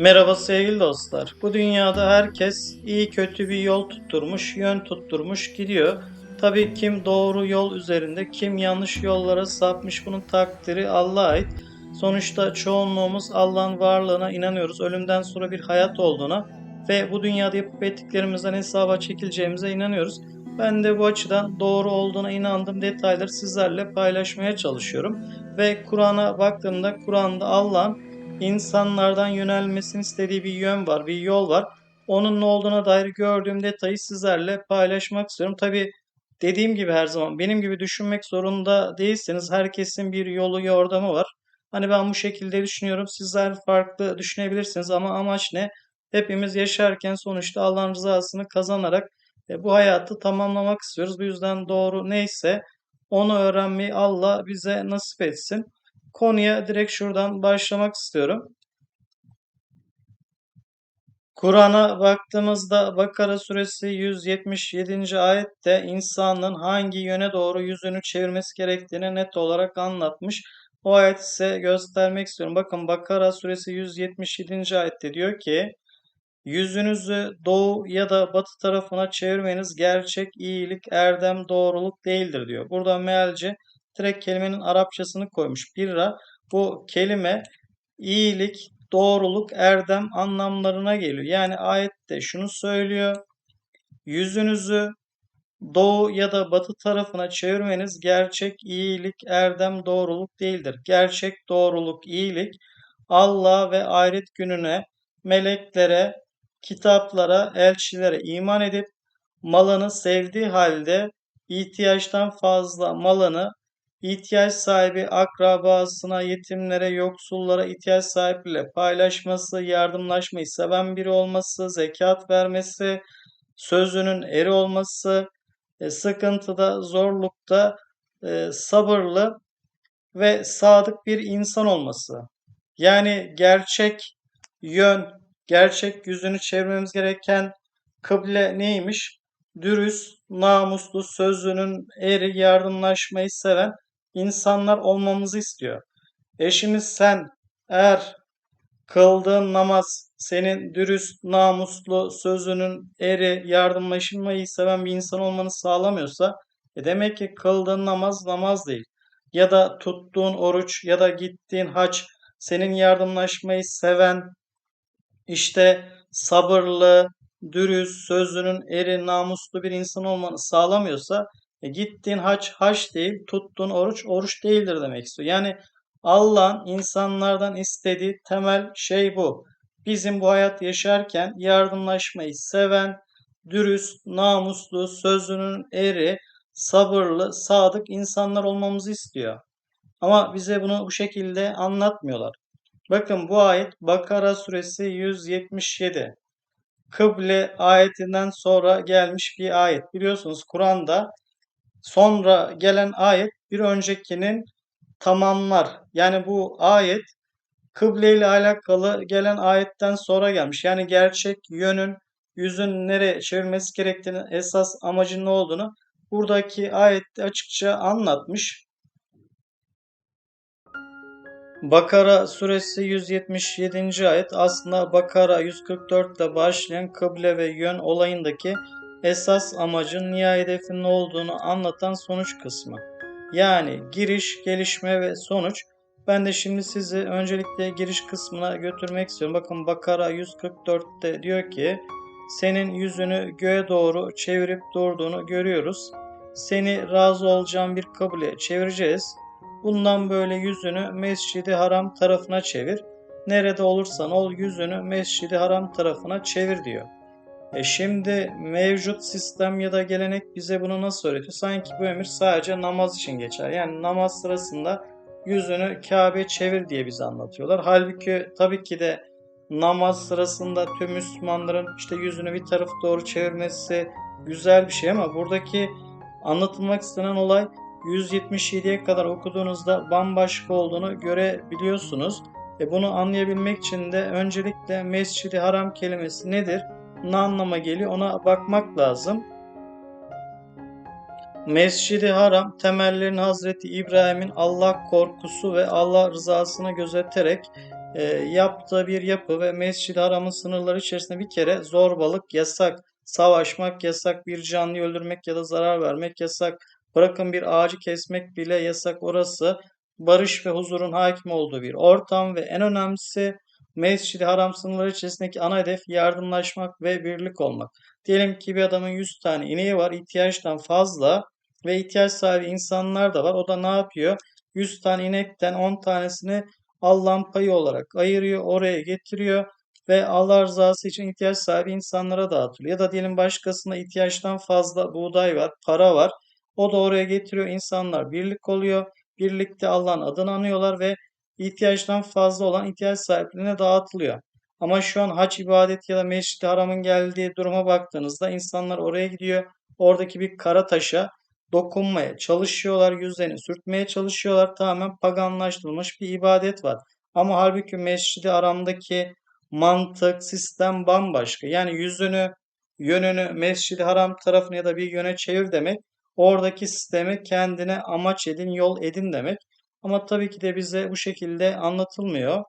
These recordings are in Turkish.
Merhaba sevgili dostlar. Bu dünyada herkes iyi kötü bir yol tutturmuş, yön tutturmuş gidiyor. Tabii kim doğru yol üzerinde, kim yanlış yollara sapmış bunun takdiri Allah'a ait. Sonuçta çoğunluğumuz Allah'ın varlığına inanıyoruz. Ölümden sonra bir hayat olduğuna ve bu dünyada yapıp ettiklerimizden hesaba çekileceğimize inanıyoruz. Ben de bu açıdan doğru olduğuna inandığım detayları sizlerle paylaşmaya çalışıyorum. Ve Kur'an'a baktığımda Kur'an'da Allah'ın insanlardan yönelmesini istediği bir yön var, bir yol var. Onun ne olduğuna dair gördüğüm detayı sizlerle paylaşmak istiyorum. Tabi dediğim gibi her zaman benim gibi düşünmek zorunda değilsiniz. Herkesin bir yolu, yordamı var. Hani ben bu şekilde düşünüyorum. Sizler farklı düşünebilirsiniz ama amaç ne? Hepimiz yaşarken sonuçta Allah'ın rızasını kazanarak e, bu hayatı tamamlamak istiyoruz. Bu yüzden doğru neyse onu öğrenmeyi Allah bize nasip etsin. Konuya direkt şuradan başlamak istiyorum. Kur'an'a baktığımızda Bakara suresi 177. ayette insanın hangi yöne doğru yüzünü çevirmesi gerektiğini net olarak anlatmış. O ayet size göstermek istiyorum. Bakın Bakara suresi 177. ayette diyor ki Yüzünüzü doğu ya da batı tarafına çevirmeniz gerçek iyilik, erdem, doğruluk değildir diyor. Burada mealci direkt kelimenin Arapçasını koymuş. Birra bu kelime iyilik, doğruluk, erdem anlamlarına geliyor. Yani ayette şunu söylüyor. Yüzünüzü doğu ya da batı tarafına çevirmeniz gerçek iyilik, erdem, doğruluk değildir. Gerçek doğruluk, iyilik Allah ve ahiret gününe, meleklere, kitaplara, elçilere iman edip malını sevdiği halde ihtiyaçtan fazla malını ihtiyaç sahibi akrabasına, yetimlere, yoksullara, ihtiyaç sahipleriyle paylaşması, yardımlaşmayı seven biri olması, zekat vermesi, sözünün eri olması, e, sıkıntıda, zorlukta e, sabırlı ve sadık bir insan olması. Yani gerçek yön, gerçek yüzünü çevirmemiz gereken kıble neymiş? Dürüst, namuslu, sözünün eri, yardımlaşmayı seven insanlar olmamızı istiyor. Eşimiz sen eğer kıldığın namaz senin dürüst, namuslu, sözünün eri, yardımlaşmayı seven bir insan olmanı sağlamıyorsa e demek ki kıldığın namaz namaz değil. Ya da tuttuğun oruç ya da gittiğin haç senin yardımlaşmayı seven, işte sabırlı, dürüst, sözünün eri, namuslu bir insan olmanı sağlamıyorsa e, gittiğin haç haç değil, tuttuğun oruç oruç değildir demek istiyor. Yani Allah'ın insanlardan istediği temel şey bu. Bizim bu hayat yaşarken yardımlaşmayı seven, dürüst, namuslu, sözünün eri, sabırlı, sadık insanlar olmamızı istiyor. Ama bize bunu bu şekilde anlatmıyorlar. Bakın bu ayet Bakara suresi 177. Kıble ayetinden sonra gelmiş bir ayet. Biliyorsunuz Kur'an'da sonra gelen ayet bir öncekinin tamamlar. Yani bu ayet kıble ile alakalı gelen ayetten sonra gelmiş. Yani gerçek yönün, yüzün nereye çevirmesi gerektiğini, esas amacın ne olduğunu buradaki ayette açıkça anlatmış. Bakara suresi 177. ayet aslında Bakara 144 ile başlayan kıble ve yön olayındaki esas amacın nihai hedefin olduğunu anlatan sonuç kısmı. Yani giriş, gelişme ve sonuç. Ben de şimdi sizi öncelikle giriş kısmına götürmek istiyorum. Bakın Bakara 144'te diyor ki senin yüzünü göğe doğru çevirip durduğunu görüyoruz. Seni razı olacağın bir kıbleye çevireceğiz. Bundan böyle yüzünü Mescidi Haram tarafına çevir. Nerede olursan ol yüzünü Mescidi Haram tarafına çevir diyor. E şimdi mevcut sistem ya da gelenek bize bunu nasıl öğretiyor? Sanki bu emir sadece namaz için geçer. Yani namaz sırasında yüzünü Kabe çevir diye bize anlatıyorlar. Halbuki tabii ki de namaz sırasında tüm Müslümanların işte yüzünü bir tarafa doğru çevirmesi güzel bir şey ama buradaki anlatılmak istenen olay 177'ye kadar okuduğunuzda bambaşka olduğunu görebiliyorsunuz. E bunu anlayabilmek için de öncelikle Mescid-i Haram kelimesi nedir? Ne anlama geliyor ona bakmak lazım. Mescid-i Haram temellerini Hazreti İbrahim'in Allah korkusu ve Allah rızasını gözeterek e, yaptığı bir yapı ve Mescid-i Haram'ın sınırları içerisinde bir kere zorbalık yasak, savaşmak yasak, bir canlıyı öldürmek ya da zarar vermek yasak, bırakın bir ağacı kesmek bile yasak. Orası barış ve huzurun hakim olduğu bir ortam ve en önemlisi Mescid-i Haram sınırları içerisindeki ana hedef yardımlaşmak ve birlik olmak. Diyelim ki bir adamın 100 tane ineği var, ihtiyaçtan fazla ve ihtiyaç sahibi insanlar da var. O da ne yapıyor? 100 tane inekten 10 tanesini Allah'ın payı olarak ayırıyor, oraya getiriyor ve Allah rızası için ihtiyaç sahibi insanlara dağıtılıyor. Ya da diyelim başkasına ihtiyaçtan fazla buğday var, para var. O da oraya getiriyor. İnsanlar birlik oluyor. Birlikte Allah'ın adını anıyorlar ve ihtiyaçtan fazla olan ihtiyaç sahiplerine dağıtılıyor. Ama şu an hac ibadeti ya da Mescid-i Haram'ın geldiği duruma baktığınızda insanlar oraya gidiyor. Oradaki bir kara taşa dokunmaya çalışıyorlar, yüzlerini sürtmeye çalışıyorlar. Tamamen paganlaştırılmış bir ibadet var. Ama halbuki Mescid-i Haram'daki mantık, sistem bambaşka. Yani yüzünü, yönünü Mescid-i Haram tarafına ya da bir yöne çevir demek. Oradaki sistemi kendine amaç edin, yol edin demek. Ama tabii ki de bize bu şekilde anlatılmıyor.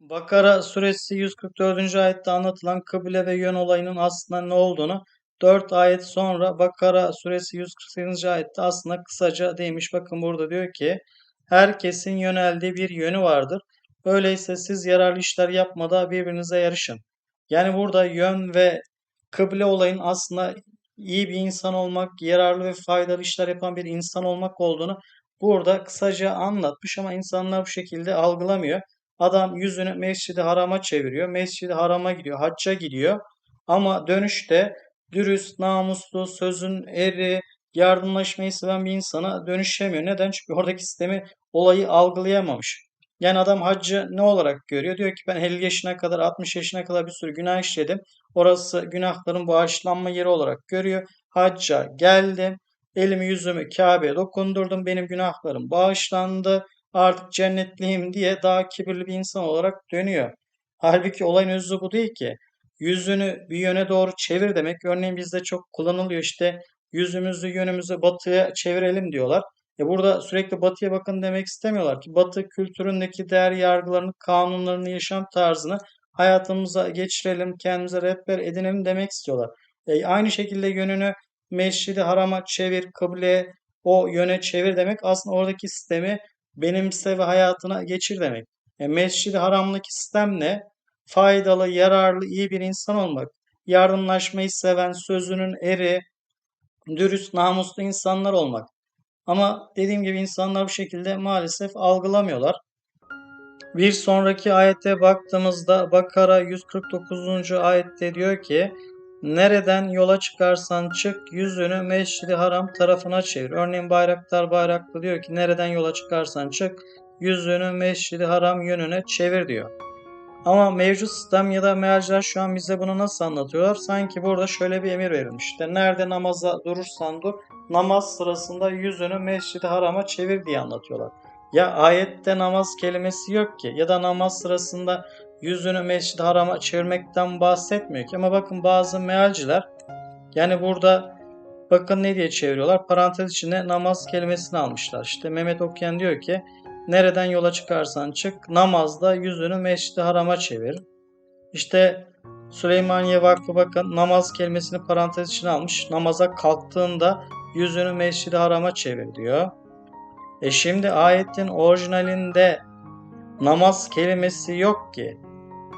Bakara suresi 144. ayette anlatılan kıble ve yön olayının aslında ne olduğunu 4 ayet sonra Bakara suresi 148. ayette aslında kısaca değmiş. Bakın burada diyor ki herkesin yöneldiği bir yönü vardır. Öyleyse siz yararlı işler yapmada birbirinize yarışın. Yani burada yön ve kıble olayın aslında iyi bir insan olmak, yararlı ve faydalı işler yapan bir insan olmak olduğunu burada kısaca anlatmış ama insanlar bu şekilde algılamıyor. Adam yüzünü Mescid-i Haram'a çeviriyor. Mescid-i Haram'a gidiyor, hacca gidiyor. Ama dönüşte dürüst, namuslu, sözün eri, yardımlaşmayı seven bir insana dönüşemiyor. Neden? Çünkü oradaki sistemi, olayı algılayamamış. Yani adam haccı ne olarak görüyor? Diyor ki ben 50 yaşına kadar 60 yaşına kadar bir sürü günah işledim. Orası günahların bağışlanma yeri olarak görüyor. Hacca geldim. Elimi yüzümü Kabe'ye dokundurdum. Benim günahlarım bağışlandı. Artık cennetliyim diye daha kibirli bir insan olarak dönüyor. Halbuki olayın özü bu değil ki. Yüzünü bir yöne doğru çevir demek. Örneğin bizde çok kullanılıyor işte yüzümüzü yönümüzü batıya çevirelim diyorlar. E burada sürekli batıya bakın demek istemiyorlar ki batı kültüründeki değer yargılarını, kanunlarını, yaşam tarzını hayatımıza geçirelim, kendimize rehber edinelim demek istiyorlar. E aynı şekilde yönünü Mescid-i Haram'a çevir, kıble o yöne çevir demek aslında oradaki sistemi benimse ve hayatına geçir demek. E, Mescid-i Haram'daki sistem ne? Faydalı, yararlı, iyi bir insan olmak. Yardımlaşmayı seven, sözünün eri, dürüst, namuslu insanlar olmak. Ama dediğim gibi insanlar bu şekilde maalesef algılamıyorlar. Bir sonraki ayete baktığımızda Bakara 149. ayette diyor ki Nereden yola çıkarsan çık yüzünü Mescid-i Haram tarafına çevir. Örneğin Bayraktar Bayraklı diyor ki nereden yola çıkarsan çık yüzünü Mescid-i Haram yönüne çevir diyor. Ama mevcut sistem ya da mealciler şu an bize bunu nasıl anlatıyorlar? Sanki burada şöyle bir emir verilmiş. İşte nerede namaza durursan dur, namaz sırasında yüzünü Mescid-i Haram'a çevir diye anlatıyorlar. Ya ayette namaz kelimesi yok ki ya da namaz sırasında yüzünü Mescid-i Haram'a çevirmekten bahsetmiyor ki. Ama bakın bazı mealciler yani burada bakın ne diye çeviriyorlar? Parantez içine namaz kelimesini almışlar. İşte Mehmet Okuyan diyor ki nereden yola çıkarsan çık namazda yüzünü Mescid-i Haram'a çevir. İşte Süleymaniye Vakfı bakın namaz kelimesini parantez içine almış. Namaza kalktığında yüzünü Mescid-i Haram'a çevir diyor. E şimdi ayetin orijinalinde namaz kelimesi yok ki.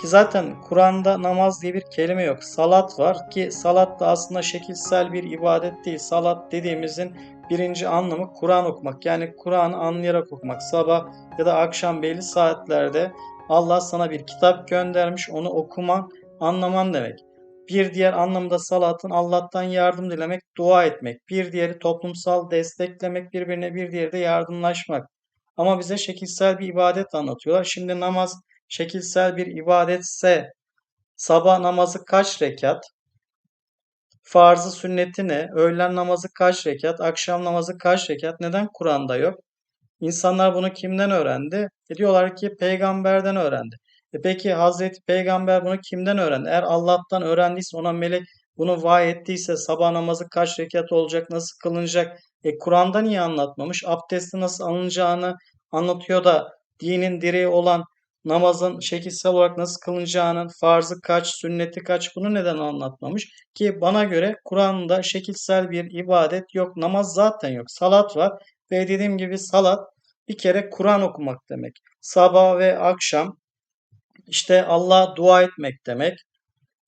Ki zaten Kur'an'da namaz diye bir kelime yok. Salat var ki salat da aslında şekilsel bir ibadet değil. Salat dediğimizin birinci anlamı Kur'an okumak. Yani Kur'an'ı anlayarak okumak. Sabah ya da akşam belli saatlerde Allah sana bir kitap göndermiş. Onu okuman, anlaman demek. Bir diğer anlamda salatın Allah'tan yardım dilemek, dua etmek. Bir diğeri toplumsal desteklemek, birbirine bir diğeri de yardımlaşmak. Ama bize şekilsel bir ibadet anlatıyorlar. Şimdi namaz şekilsel bir ibadetse sabah namazı kaç rekat? Farzı sünneti ne? Öğlen namazı kaç rekat? Akşam namazı kaç rekat? Neden Kur'an'da yok? İnsanlar bunu kimden öğrendi? E diyorlar ki peygamberden öğrendi. E peki Hazreti Peygamber bunu kimden öğrendi? Eğer Allah'tan öğrendiyse ona melek bunu vahy ettiyse sabah namazı kaç rekat olacak, nasıl kılınacak? E Kur'an'da niye anlatmamış? Abdesti nasıl alınacağını anlatıyor da dinin direği olan namazın şekilsel olarak nasıl kılınacağının, farzı kaç, sünneti kaç bunu neden anlatmamış? Ki bana göre Kur'an'da şekilsel bir ibadet yok. Namaz zaten yok. Salat var ve dediğim gibi salat bir kere Kur'an okumak demek. Sabah ve akşam işte Allah'a dua etmek demek.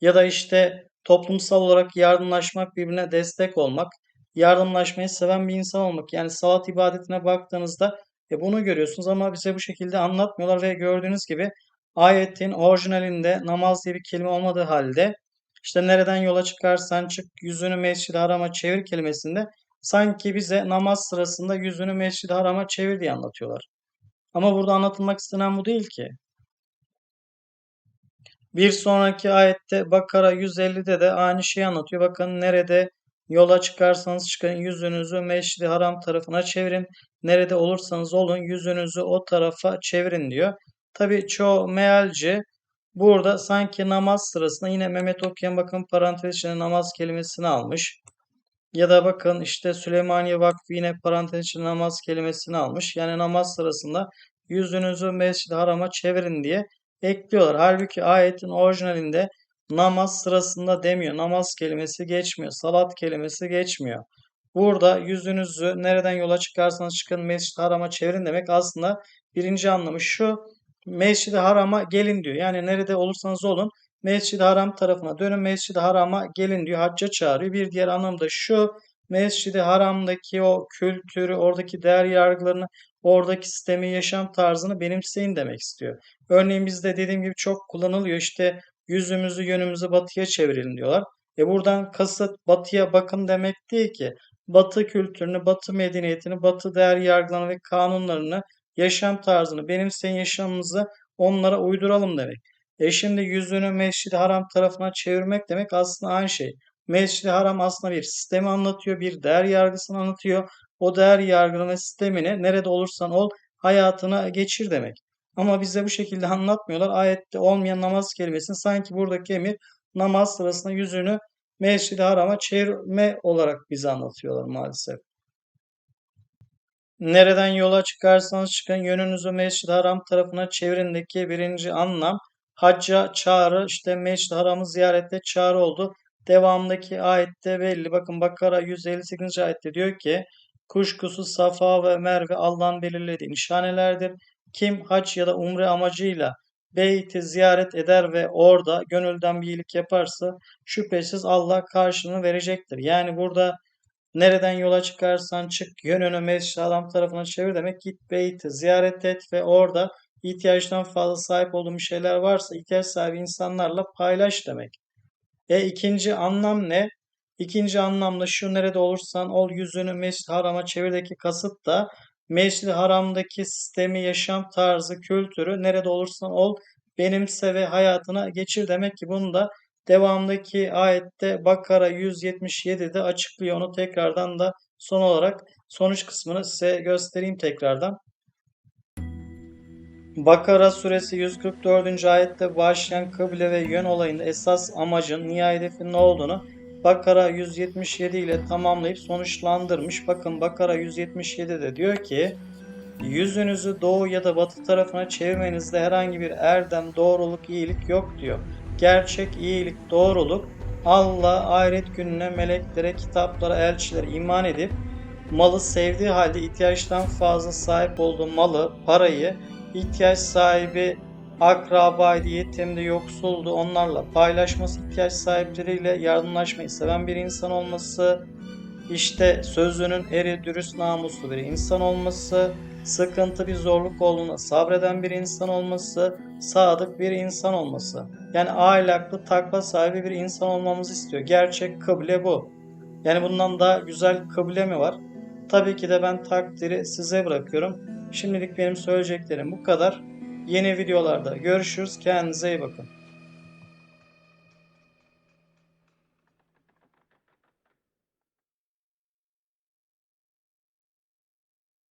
Ya da işte toplumsal olarak yardımlaşmak, birbirine destek olmak, yardımlaşmayı seven bir insan olmak. Yani salat ibadetine baktığınızda e bunu görüyorsunuz ama bize bu şekilde anlatmıyorlar ve gördüğünüz gibi ayetin orijinalinde namaz diye bir kelime olmadığı halde işte nereden yola çıkarsan çık yüzünü mescid harama çevir kelimesinde sanki bize namaz sırasında yüzünü mescid harama çevir diye anlatıyorlar. Ama burada anlatılmak istenen bu değil ki. Bir sonraki ayette Bakara 150'de de aynı şeyi anlatıyor. Bakın nerede yola çıkarsanız çıkın yüzünüzü Meşri Haram tarafına çevirin. Nerede olursanız olun yüzünüzü o tarafa çevirin diyor. Tabi çoğu mealci burada sanki namaz sırasında yine Mehmet Okuyan bakın parantez içinde namaz kelimesini almış. Ya da bakın işte Süleymaniye Vakfı yine parantez içinde namaz kelimesini almış. Yani namaz sırasında yüzünüzü Mescid-i Haram'a çevirin diye ekliyorlar. Halbuki ayetin orijinalinde namaz sırasında demiyor. Namaz kelimesi geçmiyor. Salat kelimesi geçmiyor. Burada yüzünüzü nereden yola çıkarsanız çıkın Mescid-i Haram'a çevirin demek aslında birinci anlamı şu. Mescid-i Haram'a gelin diyor. Yani nerede olursanız olun Mescid-i Haram tarafına dönün Mescid-i Haram'a gelin diyor. Hacca çağırıyor. Bir diğer anlamı da şu. Mescid-i Haram'daki o kültürü, oradaki değer yargılarını, oradaki sistemi, yaşam tarzını benimseyin demek istiyor. Örneğin bizde dediğim gibi çok kullanılıyor. İşte yüzümüzü yönümüzü batıya çevirelim diyorlar. E buradan kasıt batıya bakın demek değil ki. Batı kültürünü, batı medeniyetini, batı değer yargılarını ve kanunlarını, yaşam tarzını benimseyin yaşamımızı onlara uyduralım demek. E şimdi yüzünü Mescid-i Haram tarafına çevirmek demek aslında aynı şey. Mescid-i Haram aslında bir sistemi anlatıyor, bir değer yargısını anlatıyor. O değer yargını ve sistemini nerede olursan ol hayatına geçir demek. Ama bize bu şekilde anlatmıyorlar. Ayette olmayan namaz kelimesini sanki buradaki emir namaz sırasında yüzünü Mescid-i Haram'a çevirme olarak bize anlatıyorlar maalesef. Nereden yola çıkarsanız çıkın yönünüzü Mescid-i Haram tarafına çevirindeki birinci anlam hacca çağrı işte Mescid-i Haram'ı ziyarette çağrı oldu. Devamındaki ayette belli. Bakın Bakara 158. ayette diyor ki kuşkusuz Safa ve Merve Allah'ın belirlediği nişanelerdir. Kim hac ya da umre amacıyla beyti ziyaret eder ve orada gönülden bir iyilik yaparsa şüphesiz Allah karşılığını verecektir. Yani burada nereden yola çıkarsan çık yönünü mescid adam tarafına çevir demek git beyti ziyaret et ve orada ihtiyaçtan fazla sahip olduğun şeyler varsa ihtiyaç sahibi insanlarla paylaş demek. E ikinci anlam ne? İkinci anlamda şu nerede olursan ol yüzünü mescid harama çevirdeki kasıt da mescid haramdaki sistemi, yaşam tarzı, kültürü nerede olursan ol benimse ve hayatına geçir demek ki bunu da devamdaki ayette Bakara 177'de açıklıyor. Onu tekrardan da son olarak sonuç kısmını size göstereyim tekrardan. Bakara suresi 144. ayette başlayan kıble ve yön olayında esas amacın, nihai hedefin ne olduğunu Bakara 177 ile tamamlayıp sonuçlandırmış. Bakın Bakara 177'de diyor ki yüzünüzü doğu ya da batı tarafına çevirmenizde herhangi bir erdem, doğruluk, iyilik yok diyor. Gerçek iyilik, doğruluk Allah ahiret gününe, meleklere, kitaplara, elçilere iman edip malı sevdiği halde ihtiyaçtan fazla sahip olduğu malı, parayı ihtiyaç sahibi akrabaydı, yetimdi, yoksuldu onlarla paylaşması, ihtiyaç sahipleriyle yardımlaşmayı seven bir insan olması, işte sözünün eri, dürüst, namuslu bir insan olması, sıkıntı bir zorluk olduğunda sabreden bir insan olması, sadık bir insan olması. Yani ahlaklı, takva sahibi bir insan olmamızı istiyor. Gerçek kıble bu. Yani bundan daha güzel kıble mi var? Tabii ki de ben takdiri size bırakıyorum. Şimdilik benim söyleyeceklerim bu kadar. Yeni videolarda görüşürüz. Kendinize iyi bakın.